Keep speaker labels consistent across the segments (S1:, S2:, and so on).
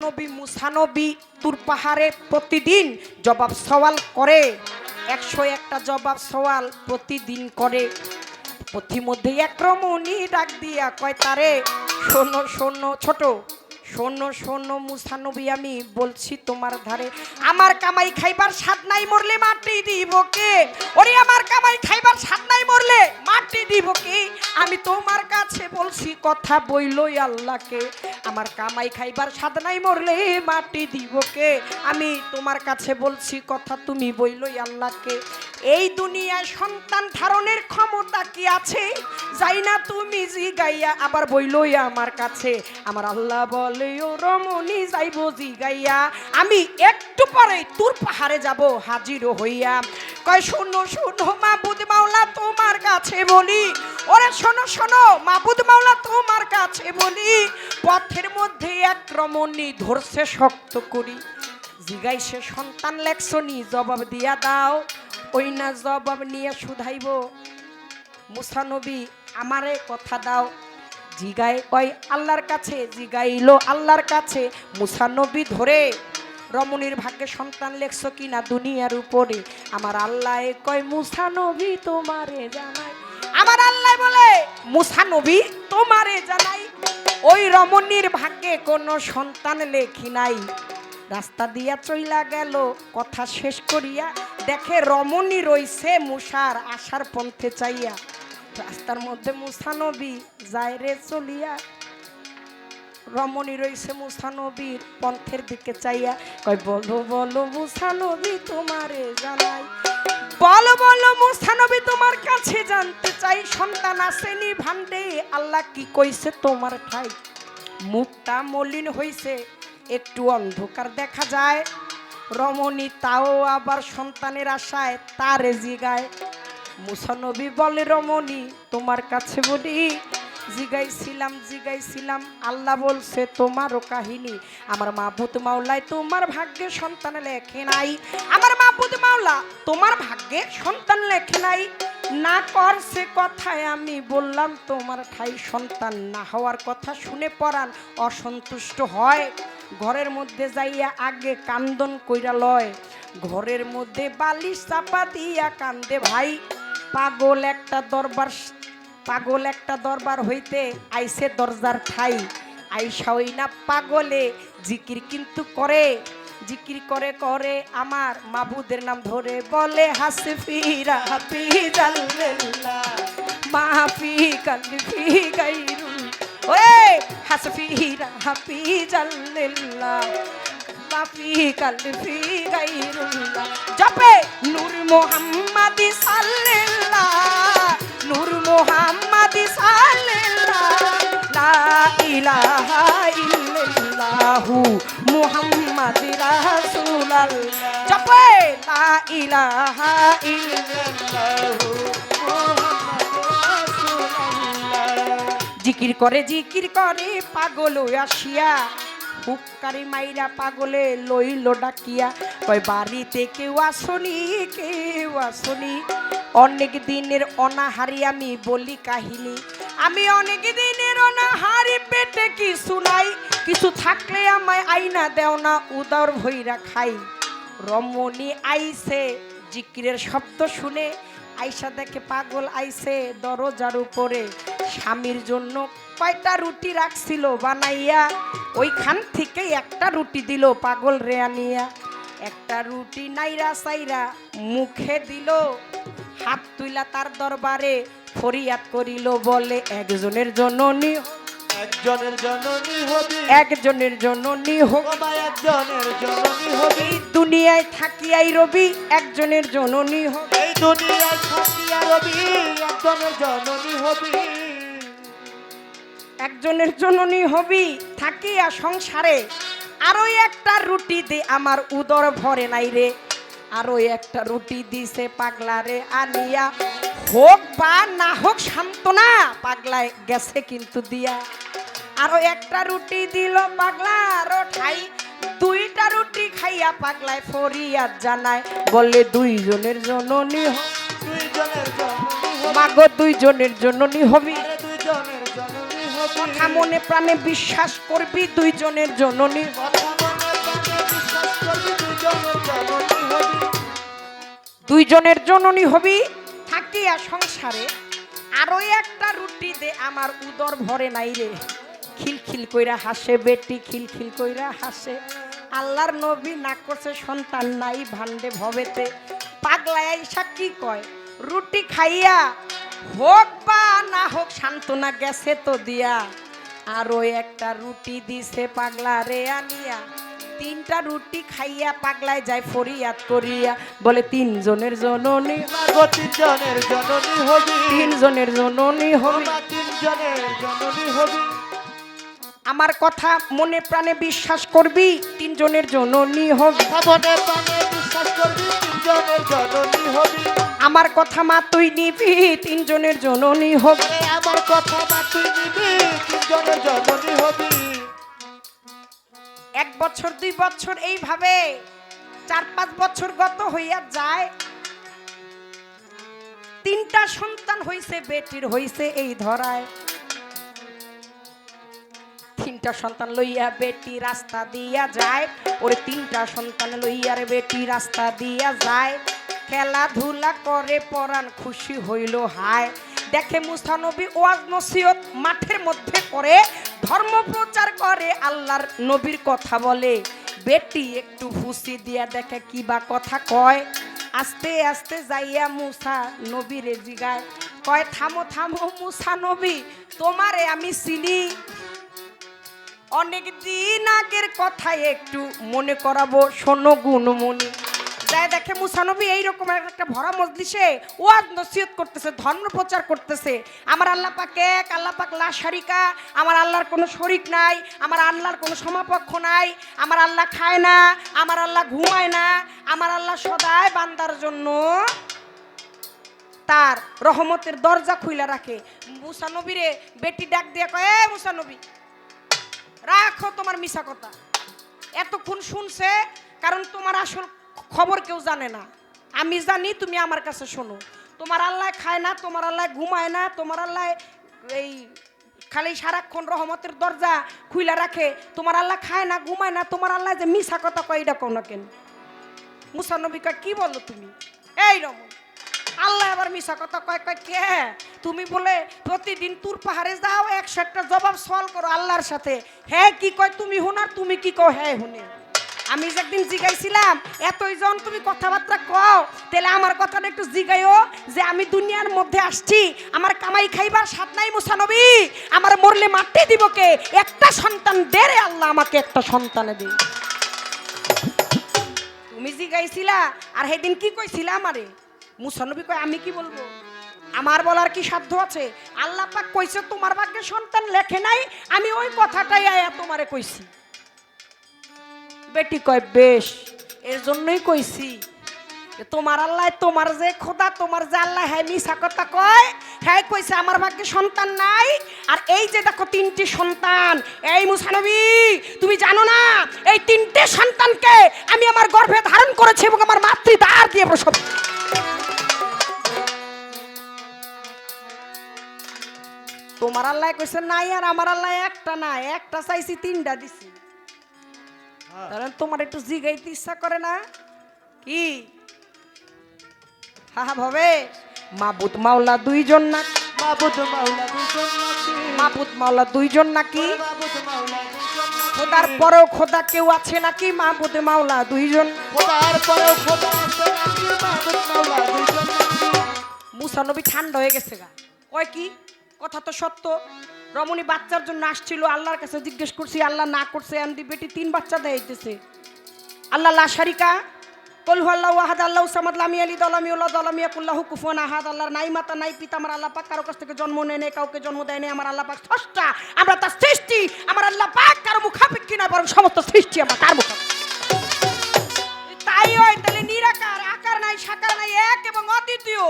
S1: নবী মুসানবী তুর পাহাড়ে প্রতিদিন জবাব সওয়াল করে। একশো একটা জবাব সওয়াল প্রতিদিন করে। পথিমধ্যে এক রমণী ডাক দিয়া কয়, তারে, শোনো শোনো, ছোট শোনো শোনো মুসানবী আমি বলছি তোমার ধারে, আমার কামাই খাইবার স্বাদ নাই মরলে মাটি দিব কে? ওরে, আমার কামাই খাইবার স্বাদ নাই মরলে মাটি দিব কে? আমি তোমার কাছে বলছি, কথা বইলই আল্লাহকে, আমার কামাই খাইবার স্বাদ নাই মরলে মাটি দিব কে? আমি তোমার কাছে বলছি, কথা তুমি বইলই আল্লাহকে, এই দুনিয়ায় সন্তান ধারণের ক্ষমতা কি আছে? যাই না তুমি জিগাইয়া, আবার বইলই আমার কাছে, আমার আল্লাহ বলে ও রমণী যাইব জিগাইয়া। আমি একটু পরে তোর পাহাড়ে যাব হাজির হইয়া। কয়, শোনো শোনো, মাবুদ মাওলা তোমার কাছে বলি। ওরে, শোনো শোনো, মাবুদ মাওলা তোমার কাছে বলি। পথের মধ্যে এক রমণী ধরছে শক্ত করি। জিগাই সে, সন্তান লেখছনি জবাব দিয়া দাও। ওই না, জবাব নিয়ে শুধাইব। মুসানবী আমারে কথা দাও। জিগায়, কয়, আল্লাহর কাছে জিগাইলো আল্লাহর কাছে। মুসানবী ধরে, রমণীর ভাগ্যে সন্তান লেখছ কিনা দুনিয়ার উপরে। আমার আল্লাহ কয় মুসানবী তোমারে জানাই। আমার আল্লাহ বলে মুসানবী তোমারে জানাই। ওই রমণীর ভাগ্যে কোনো সন্তান লেখি নাই। রাস্তা দিয়া চইলা গেল, কথা শেষ করিয়া দেখে রমণী রইছে মুসার আসার পন্থে চাইয়া। রাস্তার মধ্যে মুসানবী যায় রে চলিয়া রমণী রইছে মুসানবীর পন্থের দিকে চাইয়া। কয়, বলো বলো মুসানবী তোমারে জানাই। বলো বলো মুসানবী তোমার কাছে জানতে চাই। সন্তান আসেনি ভান্ডে আল্লাহ কি কইছে তোমার ঠাই? মুখটা মলিন হইছে, একটু অন্ধকার দেখা যায়। রমণী তাও আবার সন্তানের আশায় তারে জিগায়। মুসানবী বলে, রমণী, তোমার কাছে বলি। জিগাইছিলাম জিগাইছিলাম। আল্লাহ বলছে, তোমারও কাহিনী। আমার মাহবুদ মাওলায় তোমার ভাগ্যে সন্তান লেখে নাই। আমার মাহবুদ মাওলা, তোমার ভাগ্যে সন্তান লেখে নাই। না করছে কথায় আমি বললাম, তোমার ঠাই সন্তান না হওয়ার কথা শুনে পড়ান অসন্তুষ্ট হয়। ঘরের মধ্যে যাইয়া আগে কান্দন কইরা লয়। ঘরের মধ্যে বালিশ চাপা দিয়া কান্দে ভাই। পাগল একটা দরবার, পাগল একটা দরবার হইতে আইসে দরজার ঠাই। আইসা ওই না পাগলে, জিকির কিন্তু করে, জিকির করে করে আমার মাবুদের নাম ধরে বলে মাহফি কালফি গাইরুল। ওয়ে হাসফি রাফি জাল্লাল্লাহ মাফি কালফি গাইরুল্লাহ জপে নূর মোহাম্মদি সাল্লাল্লাহ নূর মোহাম্মদি সাল্লাল্লাহ লা ইলাহা ইল্লাল্লাহু জপে লা ইলাহা ইল্লাল্লাহু জিকির করে জিকির করে পাগল আসিয়া হুক্কারি মাইরা পাগলে লইল ডাকিয়া, কয়, বাড়িতে কেউ আসনি কেউ আসনি। অনেক দিনের অনাহারি আমি বলি কাহিনী। আমি অনেক দিনের অনাহারি পেটে কিছু নাই। কিছু থাকলে আমায় আইনা দেও না, উদর ভইরা খাই। রমণী আইছে, জিকিরের শব্দ শুনে। আইসা দেখে পাগল আইছে দরজার উপরে। স্বামীর জন্য কয়টা রুটি রাখছিল বানাইয়া ওইখান থেকে একটা রুটি দিল পাগল রেয়ানিয়া একটা রুটি নাইরা সাইরা মুখে দিল হাত তুইলা তার দরবারে ফরিয়াদ করিল বলে একজনের জন্য নিহ
S2: একজনের জননী হবি।
S1: একজনের জন্য নিহ
S2: বাবা একজনের জননী হবি।
S1: এই দুনিয়ায় থাকিয়াই রবি একজনের জন্য নিহ
S2: এই দুনিয়ায় থাকিয়া রবি একজনের জননী হবি।
S1: একজনের জননী হবি থাকিয়া সংসারে। আরও একটা রুটি দে আমার উদর ভরে নাই রে। আরও একটা রুটি দিছে পাগলারে আনিয়া হোক বা না হোক সান্ত্বনা পাগলায় গেছে কিন্তু দিয়া। আরও একটা রুটি দিল পাগলা আরও ঠাই। দুইটা রুটি খাইয়া পাগলায় ফরিয়াদ জানায়। বলে দুইজনের জননী
S2: দুইজনের
S1: মাগো দুইজনের জননী হবি। কথা মনে প্রাণে বিশ্বাস করবি, দুইজনের জননী দুইজনের জননী হবি। থাকিয়া সংসারে, আরও একটা রুটি দে, আমার উদর ভরে নাই রে। খিলখিল কইরা হাসে বেটি, খিলখিল কইরা হাসে। আল্লাহর নবী না করছে, সন্তান নাই ভান্ডে ভবেতে। পাগলায় আইসা কি কয়? রুটি খাইয়া হোক বা না হোক, সান্ত্বনা গেছে তো দিয়া। আরও একটা রুটি দিছে পাগলা রে আনিয়া। তিনটা রুটি খাইয়া পাগলায় যায় ফরিয়াদ করিয়া। বলে তিনজনের জননী
S2: তিনজনের জননী হবি।
S1: তিনজনের জননী হবি।
S2: তিনজনের জননী হবি।
S1: আমার কথা মনে প্রাণে বিশ্বাস করবি তিনজনের জননী হবি।
S2: মনে প্রাণে বিশ্বাস করবি তিনজনের জননী হবি।
S1: আমার কথা মা তুই নিবি তিনজনের জননী হবি।
S2: আমার কথা মা তুই নিবি তিনজনের জননী হবি।
S1: এক বছর দুই বছর এইভাবে চার পাঁচ বছর গত হইয়া যায়। তিনটা সন্তান হইছে বেটির হইছে এই ধরায়। তিনটা সন্তান লইয়া বেটি রাস্তা দিয়া যায় ওরে তিনটা সন্তান লইয়া রে বেটি রাস্তা দিয়া যায়। খেলাধুলা করে পরাণ খুশি হইল, হায়। দেখে মুসানবী ওয়াজ নসিহত মাঠের মধ্যে করে ধর্ম প্রচার করে, আল্লাহর নবীর কথা বলে। বেটি, একটু ফুসি দিয়া দেখে কি বা কথা কয়। আস্তে আস্তে যাইয়া মুসা নবীরে জিগায়, কয়, থামো থামো মুসা নবী, তোমারে আমি চিনি। অনেক দিন আগের কথা একটু মনে করাবো, শোনো গুণমণি। যায় দেখে মুসানবী এইরকম একটা ভরা মজলিসে ওয়াজ নসিহত করতেছে, ধর্ম প্রচার করতেছে। আমার আল্লাহ পাক এক, আল্লাহ পাক লা শারিকা, আমার আল্লাহর কোনো শরিক নাই, আমার আল্লাহর কোনো সমাপক্ষ নাই, আমার আল্লাহ খায় না, আমার আল্লাহ ঘুমায় না, আমার আল্লাহ সদায় বান্দার জন্য তার রহমতের দরজা খুইলা রাখে। মুসানবীরে বেটি ডাক দিয়ে কয় মুসানবী, রাখো তোমার মিশা কথা। এতক্ষণ শুনছে, কারণ তোমার আসল খবর কেউ জানে না। আমি জানি, তুমি আমার কাছে শোনো। তোমার আল্লাহ খায় না, তোমার আল্লাহ ঘুমায় না, তোমার আল্লাহ এই খালি সারাক্ষণ রহমতের দরজা খুইলা রাখে। তোমার আল্লাহ খায় না, ঘুমায় না, তোমার আল্লাহ যে মিশা কথা কয়, এটা কও না কেন? মুসানবিকা কি বলো তুমি? এই রমন, আল্লাহ আবার মিশা কথা কয় কয়, কে? তুমি বলে, প্রতিদিন তুর পাহাড়ে যাও, একশো একটা জবাব সওয়াল করো আল্লাহর সাথে। হ্যাঁ কি কয়, তুমি হুনার, তুমি কি কও? হ্যাঁ হুনে। আমি যে একদিন জিগাইছিলাম, এতই জন তুমি কথাবার্তা কও, তাহলে আমার কথাটা একটু জিগাইও যে আমি দুনিয়ার মধ্যে আসছি, আমার কামাই খাইবার সাত নাই মুসানবী আমার মরলে মাটি দিব কে? একটা সন্তান দে রে আল্লাহ আমাকে একটা সন্তানে দে। তুমি জিগাইছিলা, আর সেদিন কি কইছিলা আমারে? মুসানবী কয়, আমি কি বলব? আমার বলার কি সাধ্য আছে? আল্লাহ পাক কইছে, তোমার ভাগ্যে সন্তান লেখে নাই, আমি ওই কথাটাই আয়া তোমারে কইছি। বেটি কয়, বেশ এর জন্যই কইছি তোমার আল্লাহ, তোমার যে খোদা, তোমার যে আল্লাহ হ্যাঁ মিশা কথা কয় হ্যাঁ কইছে, আমার ভাগ্যে সন্তান নাই। আর এই যে দেখো তিনটি সন্তান, এই মুসানবী তুমি জানো না, এই তিনটে সন্তানকে আমি আমার গর্ভে ধারণ করেছি এবং আমার মাতৃদ্বার দিয়ে প্রসব তোমার আল্লাহ কইছে, নাই আর আমার আল্লাহ একটা না একটা চাইছি, তিনটা দিছি। কারণ তোমার একটু জিগাইতে ইচ্ছা করে না? কি? হা হা ভাবে। মাবুদ মাওলা দুইজন না
S2: মাবুদ মাওলা দুজন নাকি
S1: মাবুদ মাওলা দুইজন নাকি খোদার পরেও খোদা কেউ আছে নাকি মাবুদ মাওলা দুইজন।
S2: খোদার পরেও খোদা আছে নাকি মাবুদ মাওলা দুজন
S1: মুসা নবী ঠান্ডা হয়ে গেছে গা। কয় কি? কথা তো সত্য। রমণী বাচ্চার জন্য আসছিল, আল্লাহর কাছে জিজ্ঞেস করছি, আল্লাহ না করছে আন্দি বেটি তিন বাচ্চা দেয়তেছে আল্লাহ লা শারিকা কল আল্লাহ সামাদ, লামি আলী, দলামি উল্লাহ দলামি আকুল্লাহ কুফুয়ান আহাদ। আল্লাহর নাই মাতা, নাই পিতা, আমার আল্লাহ পাক কারও কাছ থেকে জন্ম নেয় নেই, কাউকে জন্ম দেয় নেই, আমার আল্লাহ পাক ষষ্ঠা আমরা তার সৃষ্টি, আমার আল্লাহ পাক কারও মুখাপেক্ষি নয়, বরং সমস্ত সৃষ্টি আমরা তার মুখাপেক্ষি। তাই হয় তাহলে নিরাকার, আকার নাই, সাকার নাই, এক এবং অদ্বিতীয়।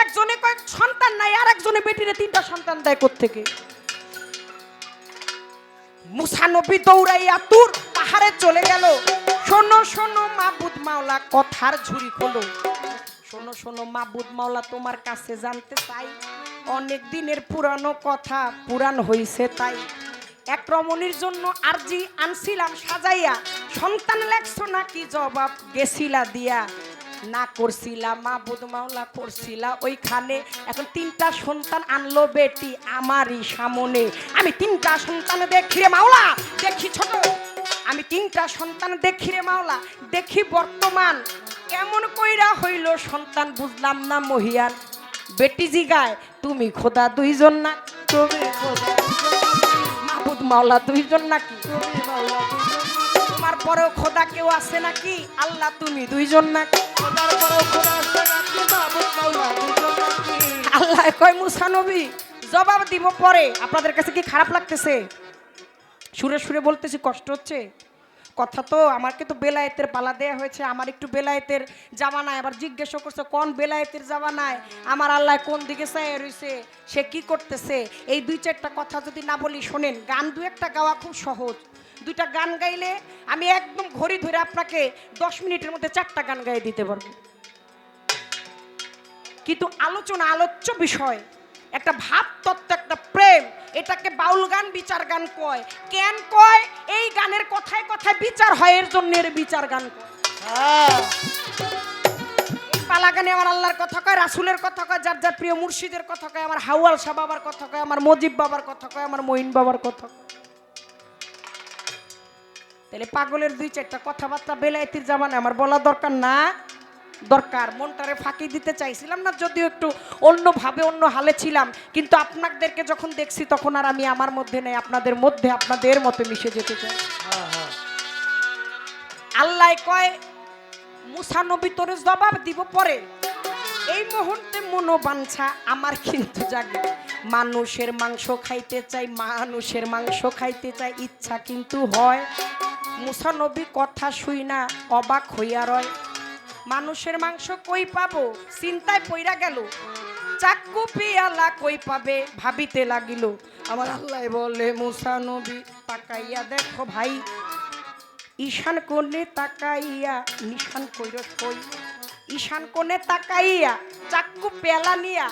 S1: একজনে কয়েক সন্তান নাই আর একজনে বেটিরে তিনটা সন্তান দেয় থেকে মুসানবী দৌড়াইয়া তুর পাহাড়ে চলে গেল। শোনো শোনো, মাবুদ মাওলা, কথার ঝুরি খোলো। শোনো শোনো, মাবুদ মাওলা, তোমার কাছে জানতে চাই। অনেক দিনের পুরানো কথা, পুরাণ হইছে তাই। এক রমণীর জন্য আরজি আনছিলাম সাজাইয়া। সন্তান লেখছো নাকি? জবাব গেছিলা দিয়া। না করছিলাম মা মাওলা করছিলা, ওইখানে এখন তিনটা সন্তান আনলো বেটি আমারই সামনে। আমি তিনটা সন্তান দেখি রে মাওলা, দেখি ছোট। আমি তিনটা সন্তান দেখি রে মাওলা, দেখি বর্তমান। কেমন কইরা হইল সন্তান বুঝলাম না মহিয়ান। বেটি জিগায়, তুমি খোদা দুইজন না
S2: তুমি
S1: মাওলা দুইজন নাকি? তোমার পরেও খোদা কেউ আছে নাকি? আল্লাহ, তুমি দুইজন নাকি আল্লাহ কয়, মুসা নবী, জবাব দিব পরে। আপনাদের কাছে কি খারাপ লাগতেছে? সুরে সুরে বলতেছি, কষ্ট হচ্ছে? কথা তো, আমাকে তো বেলায়েতের পালা দেয়া হয়েছে। আমার একটু বেলায়েতের জামানায় আবার জিজ্ঞাসা করছে, কোন বেলায়েতের জামানায়? আমার আল্লাহ কোন দিকে চাইয়া রয়েছে সে কি করতেছে? এই দুই চারটা কথা যদি না বলি, শোনেন, গান দু একটা গাওয়া খুব সহজ। দুইটা গান গাইলে আমি একদম ঘড়ি ধরে আপনাকে দশ মিনিটের মধ্যে চারটা গান গাইয়ে দিতে পারব। কিন্তু আলোচনা আলোচ্য বিষয়, একটা ভাব তত্ত্ব একটা প্রেম, এটাকে বাউল গান, বিচার গান কয়। কেন কয়? এই গানের কথায় কথায় বিচার হয়, এর জন্য এর বিচার গান পালা গানে আমার আল্লাহর কথা কয়, রাসুলের কথা কয়, যার যার প্রিয় মুর্শিদের কথা কয়, আমার হাওয়াল শাহ বাবার কথা কয়, আমার মজিব বাবার কথা কয়, আমার মঈন বাবার কথা কয়। তাহলে পাগলের দুই চারটা কথাবার্তা বেলায়েতির জামানে আমার বলা দরকার না। দরকার, মনটারে ফাঁকি দিতে চাইছিলাম না, যদিও একটু অন্যভাবে, অন্য হালে ছিলাম। কিন্তু আপনাদেরকে যখন দেখছি, তখন আর আমি আমার মধ্যে নেই, আপনাদের মধ্যে আপনাদের মতো মিশে যেতে চাই। আল্লাহ কয়, মুসা নবী তোরে জবাব দিব পরে। এই মুহূর্তে মনোবাঞ্ছা আমার কিন্তু জাগে। মানুষের মাংস খাইতে চাই, মানুষের মাংস খাইতে চাই, ইচ্ছা কিন্তু হয়। মুসা নবী কথা শুই না, অবাক হইয়া রয়। মানুষের মাংস কই পাবো? চিন্তায় পইরা গেল। চাক্কু পিয়ালা কই পাবে ভাবিতে লাগিল। আমার আল্লাহ বলে মুসা নবী তাকাইয়া দেখো ভাই। ঈশান কোণে তাকাইয়া, নিশান কইর কই ঈশান কোণে তাকাইয়া চাক্কু পেলা নিয়া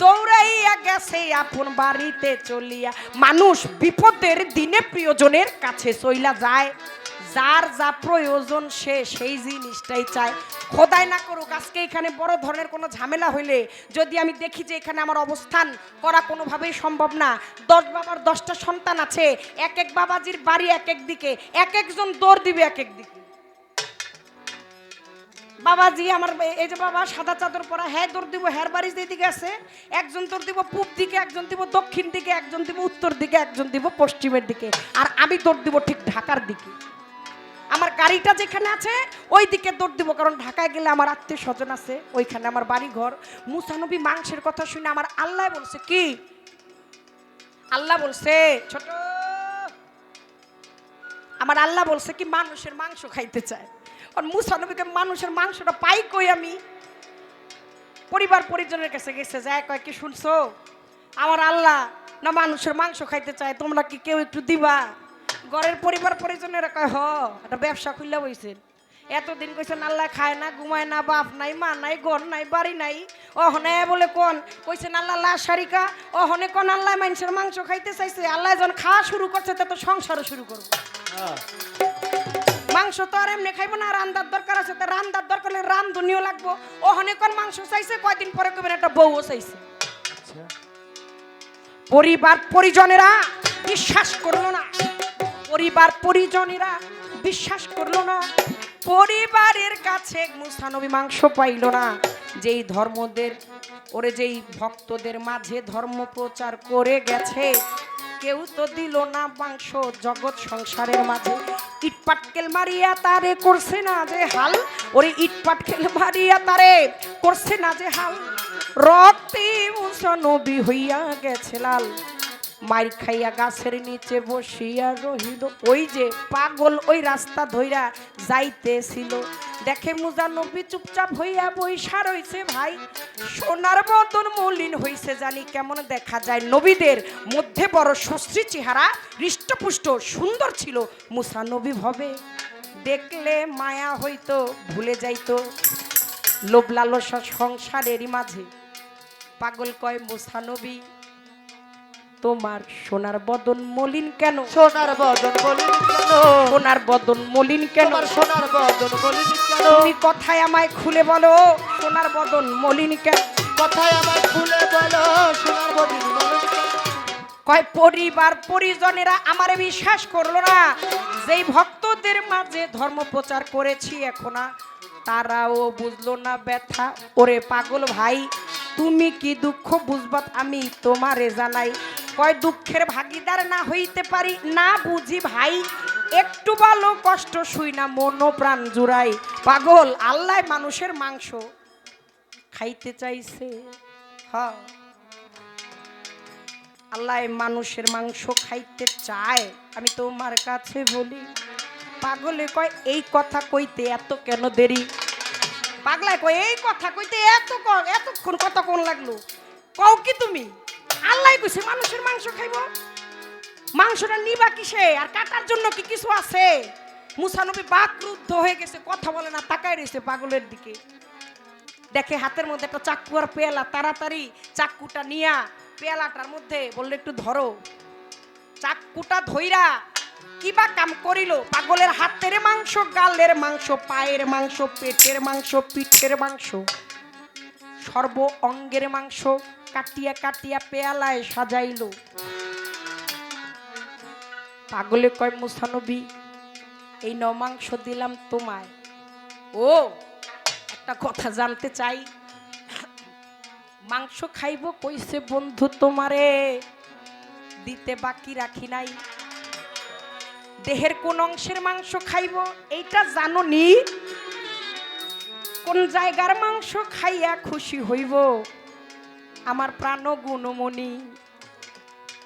S1: দৌড়াইয়া গেছে আপন বাড়িতে চলিয়া। মানুষ বিপদের দিনে প্রিয়জনের কাছে চইলা যায়। যার যা প্রয়োজন সে সেই জিনিসটাই চায়। খোদাই না করুক, আজকে এখানে বড় ধরনের কোনো ঝামেলা হইলে, যদি আমি দেখি যে এখানে আমার অবস্থান করা কোনোভাবেই সম্ভব না, দশ বাবার দশটা সন্তান আছে, এক এক বাবাজির বাড়ি এক এক দিকে, এক একজন দৌড় দিবে এক এক দিকে। বাবাজি, আমার এই যে বাবা, সাদা চাদর পরা হ্যাঁ দৌড় দিব হ্যার বাড়ি দিকে আছে, একজন দৌড় দিব পূব দিকে, একজন দিব দক্ষিণ দিকে, একজন দিব উত্তর দিকে, একজন দিব পশ্চিমের দিকে, আর আমি দৌড় দিব ঠিক ঢাকার দিকে। আমার গাড়িটা যেখানে আছে ওই দিকে দৌড় দিব, কারণ ঢাকায় গেলে আমার আত্মীয় স্বজন আছে, ওইখানে আমার বাড়ি ঘর মুসানবী মাংসের কথা শুনে আমার আল্লাহ বলছে, কি? আল্লাহ বলছে, ছোট আমার আল্লাহ বলছে কি মানুষের মাংস খাইতে চায়। আর মুসানবীকে মানুষের মাংসটা পাই কই আমি? পরিবার পরিজনের কাছে গেছে, যায় কয়, কি শুনছো? আমার আল্লাহ না মানুষের মাংস খাইতে চায়, তোমরা কি কেউ একটু দিবা? ঘরের পরিবার পরিজনের কয়, হ, একটা ব্যবসা খুললে বইছেন। এতদিন কইছেন আল্লাহ খায় না, ঘুমায় না, বাপ নাই, মা নাই, ঘর নাই, বাড়ি নাই। অহনে বলে কোন? কইছেন আল্লাহ লা শারিকা। অহনে কোন আল্লাহ মানুষের মাংস খাইতে চাইছে? আল্লাহ যখন খাওয়া শুরু করছে তত সংসারও শুরু করব। মাংস তো আর এমনি খাইবো না রান্দার দরকার আছে তো রান্দার দরকার হলে রান্ধনিও লাগবো। ওখানে কোন মাংস চাইছে কয়দিন পরে কবেন একটা বউও চাইছে।
S2: আচ্ছা।
S1: পরিবার পরিজনেরা বিশ্বাস করল না। পরিবার পরিজনেরা বিশ্বাস করল না। পরিবারের কাছে মুসানবী মাংস পাইল না। যেই ধর্মদের ওরে যেই ভক্তদের মাঝে ধর্ম প্রচার করে গেছে কেউ তো দিল না মাংস জগৎ সংসারের মাঝে। ইট পাটকেল মারিয়া তারে করছে না যে হাল। ওরে ইট পাটকেল মারিয়া তারে করছে না যে হাল। রক্তে মুসানবী হইয়া গেছে লাল। মাইর খাইয়া গাছের নিচে বসিয়া রহিল। ওই যে পাগল ওই রাস্তা ধইরা যাইতেছিল। দেখে মুজা নবী চুপচাপ হইয়া বৈশা রইছে, ভাই, সোনার বদন মলিন হইছে জানি, কেমন দেখা যায়? নবীদের মধ্যে বড় সুশ্রী চেহারা, হৃষ্টপুষ্ট, সুন্দর ছিল। মুসা নবী ভবে, দেখলে মায়া হইতো, ভুলে যাইতো। লোভ লালসা সংসারেরই মাঝে। পাগল কয়, মুসা নবী তোমার সোনার বদন মলিন কেন?
S2: সোনার বদন বলিনি কেন?
S1: সোনার বদন মলিন কেন?
S2: সোনার বদন বলিনি কেন?
S1: তুমি কথায় আমায় খুলে বলো সোনার বদন মলিন কেন?
S2: কথায় আমায় খুলে বলো সোনার বদন
S1: কয় পরিবার পরিজনেরা আমারে বিশ্বাস করল না? যেই ভক্তদের মাঝে ধর্ম প্রচার করেছি এখন আর তারাও বুঝলো না ব্যথা। ওরে পাগল ভাই তুমি কি দুঃখ বুঝবাত আমি তোমারে জানাই? কয়, দুঃখের ভাগিদার না হইতে পারি? না বুঝি ভাই, একটু ভালো কষ্ট শুই না মনো প্রাণ জুড়াই পাগল, আল্লাহ মানুষের মাংস খাইতে চাইছে। হ্যাঁ আল্লাহ মানুষের মাংস খাইতে চায়, আমি তোমার কাছে বলি। পাগলে কয়, এই কথা কইতে এত কেন দেরি? পাগলায় কয়, এই কথা কইতে এত এতক্ষণ কথা কোন লাগল? কও কি তুমি? আল্লাহ কইছে মানুষের মাংস খাইব। মাংসটা নিবা কিসে? আর কাটার জন্য কি কিছু আছে? মুসানবী বাকরুদ্ধ হয়ে গেছে, কথা বলে না, তাকায় রয়েছে পাগলের দিকে। দেখে হাতের মধ্যে একটা চাকু আর পেয়ালা, তাড়াতাড়ি চাকুটা নিয়া পেয়ালাটার মধ্যে বললে, একটু ধরো। চাকুটা ধইরা কিবা কাম করিল? পাগলের হাতের মাংস, গালের মাংস, পায়ের মাংস, পেটের মাংস, পিঠের মাংস। সর্ব অঙ্গের মাংস কাটিয়া কাটিয়া পেয়ালায় সাজাইল। পাগলে কয় মুসানবী এই ন মাংস দিলাম তোমায়। ও, একটা কথা জানতে চাই। মাংস খাইব কইছে, বন্ধু তোমারে দিতে বাকি রাখি নাই। দেহের কোন অংশের মাংস খাইব, এইটা জানো নি কোন জায়গার মাংস খাইয়া খুশি হইব? আমার প্রাণ গুণমণি।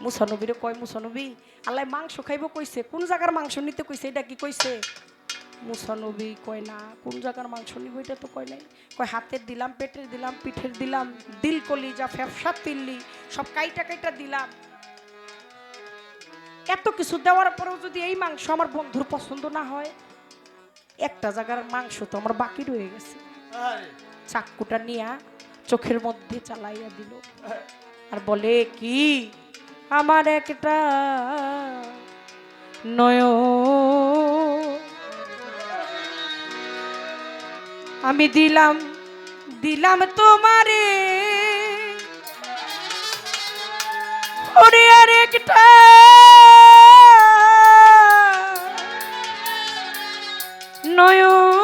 S1: মুসানবীরে কয়, মুসানবী, আল্লাহ মাংস খাইব কইছে। কোন জায়গার মাংস নিতে কইছে? এটা কি কইছে? মুসানবী কয়, না, কোন জায়গার মাংস নিব এটা তো কয় নাই। কয়, হাতের দিলাম, পেটের দিলাম, পিঠের দিলাম, দিল কলি যা ফ্যাপসা তিল্লি, সব কাইটা কাইটা দিলাম। এত কিছু দেওয়ার পরেও যদি এই মাংস আমার বন্ধুর পছন্দ না হয়, একটা জায়গার মাংস তো আমার বাকি রয়ে গেছে। চাক্কুটা নিয়া চোখের মধ্যে চালাইয়া দিল। আর বলে, কি? আমার একটা নয় আমি দিলাম দিলাম তোমারে। আর একটা নয়ন।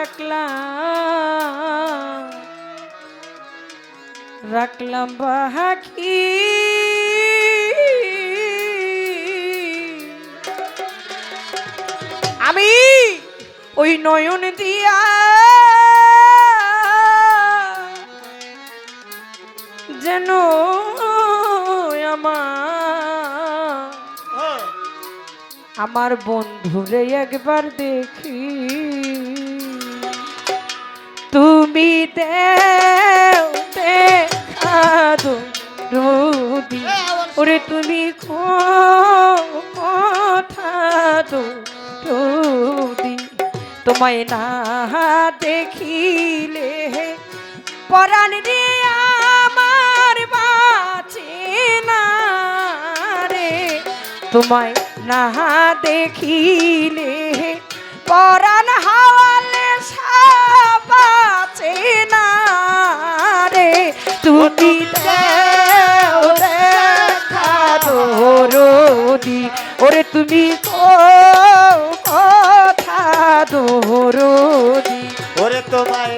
S1: রাখলাম রাখলাম বাহাকি আমি ওই নয়ন দিয়া যেন আমার আমার বন্ধুরে একবার দেখি। তুমি দেও দেখা ওরে তুমি ক- কথা দো রোদি। তোমায় না দেখিলে পরাণ রে আমার বাঁচে না রে। তোমায় না দেখিলে পরাণ হাওয়ালে সাবাচে না রে তুমি রোদি ওরে তুমি কথা দোরদি।
S2: ওরে তোমায়